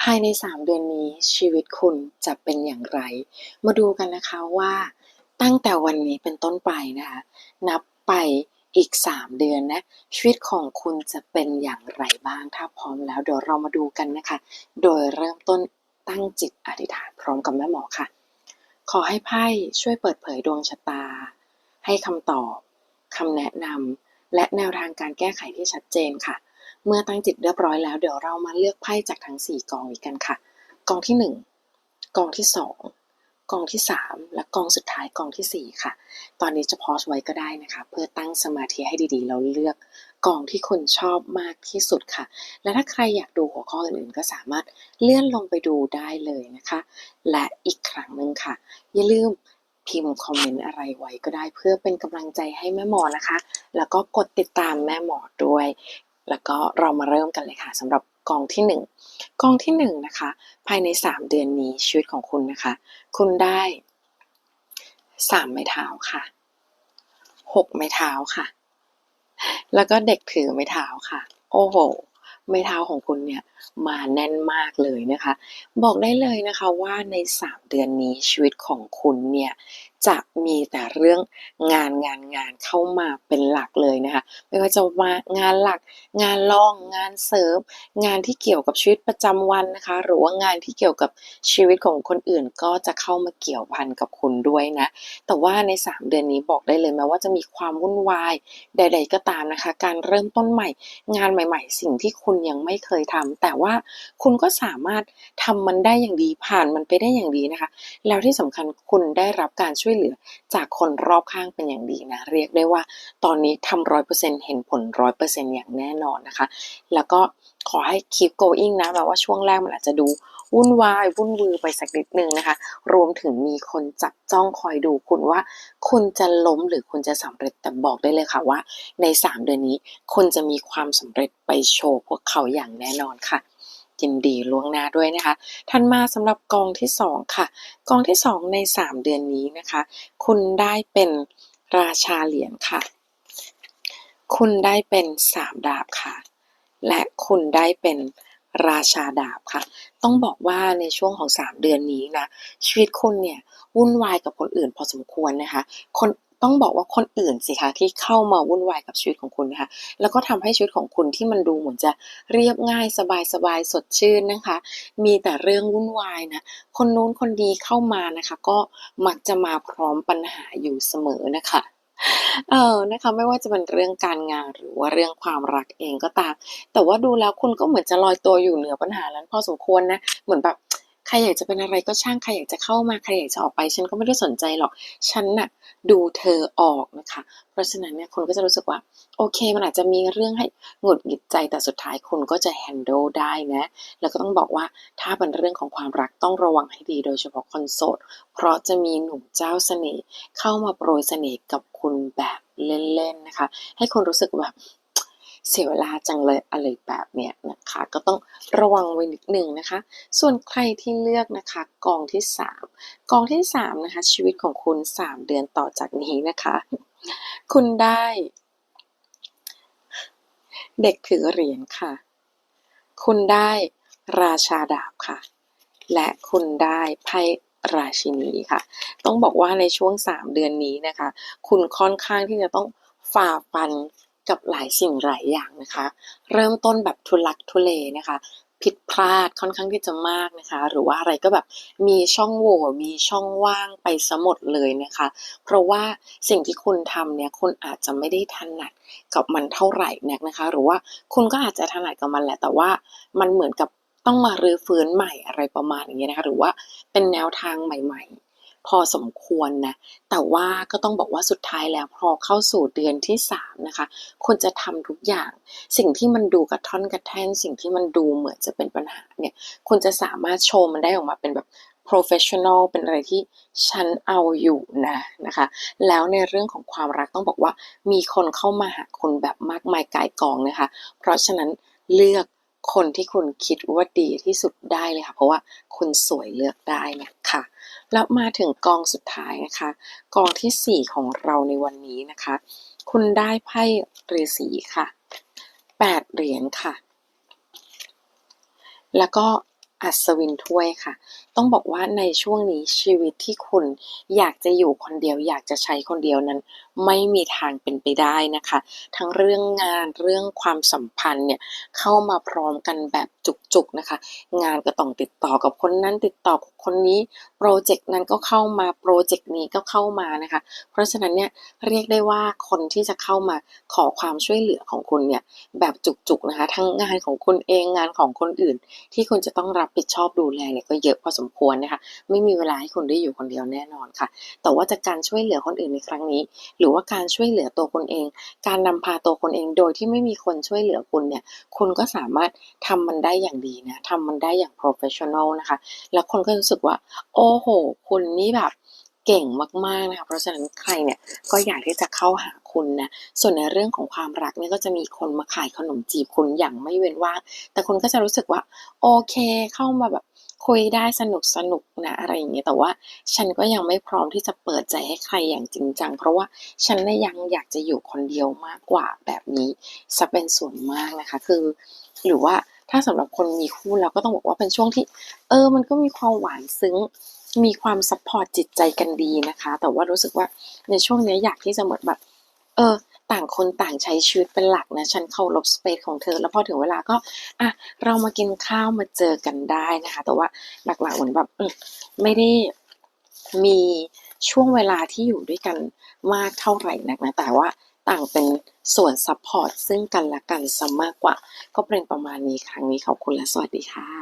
ภายใน 3 เดือนนี้ชีวิตคุณจะเป็นอย่างไร มาดูกันนะคะว่าตั้งแต่วันนี้เป็นต้นไปนะคะ นับไปอีก 3 เดือนนะชีวิตของคุณจะเป็นอย่างไรบ้าง ถ้าพร้อมแล้วเดี๋ยวเรามาดูกันนะคะ โดยเริ่มต้นตั้งจิตอธิษฐานพร้อมกับแม่หมอค่ะ ขอให้ไพ่ช่วยเปิดเผยดวงชะตา ให้คำตอบคำแนะนำและแนวทางการแก้ไขที่ชัดเจนค่ะ เมื่อตั้งจิตเรียบร้อยแล้ว เดี๋ยวเรามาเลือกไพ่จากทั้ง 4 กองอีกกันค่ะ กองที่ 1 กองที่ 2 กองที่ 3 และกองสุดท้ายกองทีสี่ 4 ค่ะ ตอนนี้จะพอสไว้ก็ได้นะคะ เพื่อตั้งสมาธิให้ดีๆเราเลือกกองที่คุณชอบมากที่สุดค่ะ และถ้าใครอยากดูหัวข้ออื่นๆ ก็สามารถเลื่อนลงไปดูได้เลยนะคะ และอีกครั้งหนึ่งค่ะ อย่าลืมพิมพ์คอมเมนต์อะไรไว้ก็ได้เพื่อเป็นกำลังใจให้แม่หมอนะคะ แล้วก็กดติดตามแม่หมอด้วย แล้วก็เรามาเริ่มกันเลยค่ะสำหรับกองที่ 1 กองที่1นะคะ ภายใน 3 เดือนนี้ชีวิตของคุณนะคะ คุณได้ 3 ไม้เท้าค่ะ 6 ไม้เท้าค่ะ แล้วก็เด็กถือไม้เท้าค่ะ โอ้โหไม้เท้าของคุณเนี่ยมาแน่นมากเลยนะคะ บอกได้เลยนะคะว่าใน 3 เดือนนี้ชีวิตของคุณเนี่ย จะมีแต่เรื่องงานงานงานเข้ามาเป็นหลักเลยนะคะ ไม่ว่าจะมางานหลัก งานรองงานเสริม งานที่เกี่ยวกับชีวิตประจำวันนะคะ หรือว่างานที่เกี่ยวกับชีวิตของคนอื่นก็จะเข้ามาเกี่ยวพันกับคุณด้วยนะ แต่ว่าใน 3 เดือนนี้บอกได้เลยแม้ว่าจะมีความวุ่นวายใด ๆ ก็ตามนะคะ การเริ่มต้นใหม่ งานใหม่ ๆ สิ่งที่คุณยังไม่เคยทำแต่ว่าคุณก็สามารถทำมันได้อย่างดีผ่านมันไปได้อย่างดีนะคะ แล้วที่สำคัญคุณได้รับการช่วยเหลือจากคนรอบข้างเป็นอย่างดีนะ เรียกได้ว่าตอนนี้ทำร้อยเปอร์เซ็นเห็นผลร้อยเปอร์เซ็นอย่างแน่นอนนะคะ แล้วก็ขอให้ keep going นะแบบว่าช่วงแรกมันอาจจะดูวุ่นวายวุ่นวือไปสักนิดนึงนะคะ รวมถึงมีคนจับจ้องคอยดูคุณว่า คุณจะล้มหรือคุณจะสำเร็จแต่บอกได้เลยค่ะว่า ใน 3 เดือนนี้คุณจะมีความสำเร็จไปโชว์พวกเขาอย่างแน่นอนค่ะ ยินดีล่วงหน้าด้วยนะคะทันมาสำหรับกองที่ 2 ค่ะ กองที่ 2 ใน 3 เดือนนี้นะคะ คุณได้เป็นราชาเหรียญค่ะ คุณได้เป็นสามดาบค่ะ และคุณได้เป็นราชาดาบค่ะ ต้องบอกว่าในช่วงของ 3 เดือนนี้นะ ชีวิตคุณเนี่ย วุ่นวายกับคนอื่นพอสมควรนะคะ คน ต้องบอกว่าคนอื่นสิคะที่เข้ามาวุ่นวายกับชีวิตของคุณนะคะ แล้วก็ทำให้ชีวิตของคุณที่มันดูเหมือนจะเรียบง่ายสบายสบายสดชื่นนะคะ มีแต่เรื่องวุ่นวายนะคนนู้นคนดีเข้ามานะคะ ก็มักจะมาพร้อมปัญหาอยู่เสมอนะคะเออนะคะไม่ว่าจะเป็นเรื่องการงานหรือว่าเรื่องความรักเองก็ตาม แต่ว่าดูแล้วคุณก็เหมือนจะลอยตัวอยู่เหนือปัญหานั้นพอสมควรนะ เหมือนแบบ ใครอยากจะเป็นอะไรก็ช่างใครอยากจะเข้ามาใครอยากจะออกไปฉันก็ไม่ได้สนใจหรอก ฉันน่ะดูเธอออกนะคะ เพราะฉะนั้นเนี่ยคนก็จะรู้สึกว่า โอเคมันอาจจะมีเรื่องให้หงุดหงิดใจแต่สุดท้ายคุณก็จะ handle ได้นะแล้วก็ต้องบอกว่าถ้าเป็นเรื่องของความรักต้องระวังให้ดีโดยเฉพาะคนโสด เพราะจะมีหนุ่มเจ้าเสน่ห์เข้ามาโปรยเสน่ห์กับคุณแบบเล่นๆนะคะ ให้คนรู้สึกแบบ เสียเวลาจังเลยอะไรแบบเนี้ยนะคะ ก็ต้องระวังไว้นิดหนึ่งนะคะ ส่วนใครที่เลือกนะคะกองที่ 3 กองที่3นะคะชีวิตของคุณ 3 เดือนต่อจากนี้นะคะ คุณได้เด็กถือเหรียญค่ะ คุณได้ราชาดาบค่ะ และคุณได้ไพ่ราชินีค่ะ ต้องบอกว่าในช่วง 3 เดือนนี้นะคะ คุณค่อนข้างที่จะต้องฝ่าฟัน กับหลายสิ่งหลายอย่างนะคะ เริ่มต้นแบบทุลักทุเลนะคะ ผิดพลาดค่อนข้างที่จะมากนะคะ หรือว่าอะไรก็แบบมีช่องโหว่มีช่องว่างไปสมดเลยนะคะ เพราะว่าสิ่งที่คุณทำเนี่ยคุณอาจจะไม่ได้ถนัดกับมันเท่าไหร่นักนะคะ หรือว่าคุณก็อาจจะถนัดกับมันแหละ แต่ว่ามันเหมือนกับต้องมารื้อฟื้นใหม่อะไรประมาณอย่างเงี้ยนะคะ หรือว่าเป็นแนวทางใหม่ ๆ พอสมควรนะ แต่ว่าก็ต้องบอกว่าสุดท้ายแล้วพอเข้าสู่เดือนที่3นะคะควรจะทำทุกอย่าง สิ่งที่มันดูกระท่อนกระแท่น สิ่งที่มันดูเหมือนจะเป็นปัญหาเนี่ยคุณจะสามารถโชว์มันได้ออกมาเป็นแบบ professional เป็นอะไรที่ฉันเอาอยู่นะนะคะ แล้วในเรื่องของความรักต้องบอกว่ามีคนเข้ามาหาคุณแบบมากมายกายกองนะคะ เพราะฉะนั้นเลือกคนที่คุณคิดว่าดีที่สุดได้เลยค่ะ เพราะว่าคุณสวยเลือกได้นะคะ แล้วมาถึงกองสุดท้ายนะคะ กองที่ 4 ของเราในวันนี้นะคะ คุณได้ไพ่ฤาษีค่ะ 8 เหรียญค่ะ แล้วก็ อัศวินถ้วยค่ะ ต้องบอกว่าในช่วงนี้ชีวิตที่คุณอยากจะอยู่คนเดียว อยากจะใช้คนเดียวนั้น ไม่มีทางเป็นไปได้นะคะ ทั้งเรื่องงานเรื่องความสัมพันธ์เนี่ยเข้ามาพร้อมกันแบบจุกๆนะคะ งานก็ต้องติดต่อกับคนนั้นติดต่อกับคนนี้โปรเจกต์นั้นก็เข้ามาโปรเจกต์นี้ก็เข้ามานะคะ เพราะฉะนั้นเนี่ยเรียกได้ว่าคนที่จะเข้ามาขอความช่วยเหลือของคุณเนี่ยแบบจุกๆนะคะ ทั้งงานของคุณเองงานของคนอื่นที่คุณจะต้องรับผิดชอบดูแลเนี่ยก็เยอะพอสมควรนะคะ ไม่มีเวลาให้คุณได้อยู่คนเดียวแน่นอนค่ะ แต่ว่าจากการช่วยเหลือคนอื่นในครั้งนี้ หรือว่าการช่วยเหลือตัวคนเอง การนำพาตัวคนเองโดยที่ไม่มีคนช่วยเหลือคุณเนี่ย คุณก็สามารถทำมันได้อย่างดีนะทำมันได้อย่าง professional นะคะ แล้วคนก็รู้สึกว่า โอ้โห คุณนี่แบบเก่งมากๆนะคะ เพราะฉะนั้นใครเนี่ยก็อยากที่จะเข้าหา คุณนะส่วนในเรื่องของความรักเนี่ยก็จะมีคนมาขายขนมจีบคุณอย่างไม่เว้นว่าง แต่คุณก็จะรู้สึกว่าโอเคเข้ามาแบบคุยได้สนุกสนุกนะอะไรอย่างเงี้ยแต่ว่าฉันก็ยังไม่พร้อมที่จะเปิดใจให้ใครอย่างจริงจังเพราะว่าฉันเนี่ยยังอยากจะอยู่คนเดียวมากกว่าแบบนี้ซะเป็นส่วนมากนะคะ คือ หรือว่าถ้าสำหรับคนมีคู่แล้วก็ต้องบอกว่าเป็นช่วงที่ เออ มันก็มีความหวานซึ้งมีความซัพพอร์ตจิตใจกันดีนะคะ แต่ว่ารู้สึกว่าในช่วงนี้อยากที่จะเหมือนแบบ ออต่างคนต่างใช้ชีวิตเป็นหลักนะ ฉันเคารพสเปซของเธอ แล้วพอถึงเวลาก็อะเรามากินข้าวมาเจอกันได้นะคะ แต่ว่าหลักๆเหมือนแบบไม่ได้มีช่วงเวลาที่อยู่ด้วยกันมากเท่าไหร่นักนะ แต่ว่าต่างเป็นส่วนซัพพอร์ตซึ่งกันและกันซะมากกว่า ก็เป็นประมาณนี้ครั้งนี้ขอบคุณและสวัสดีค่ะ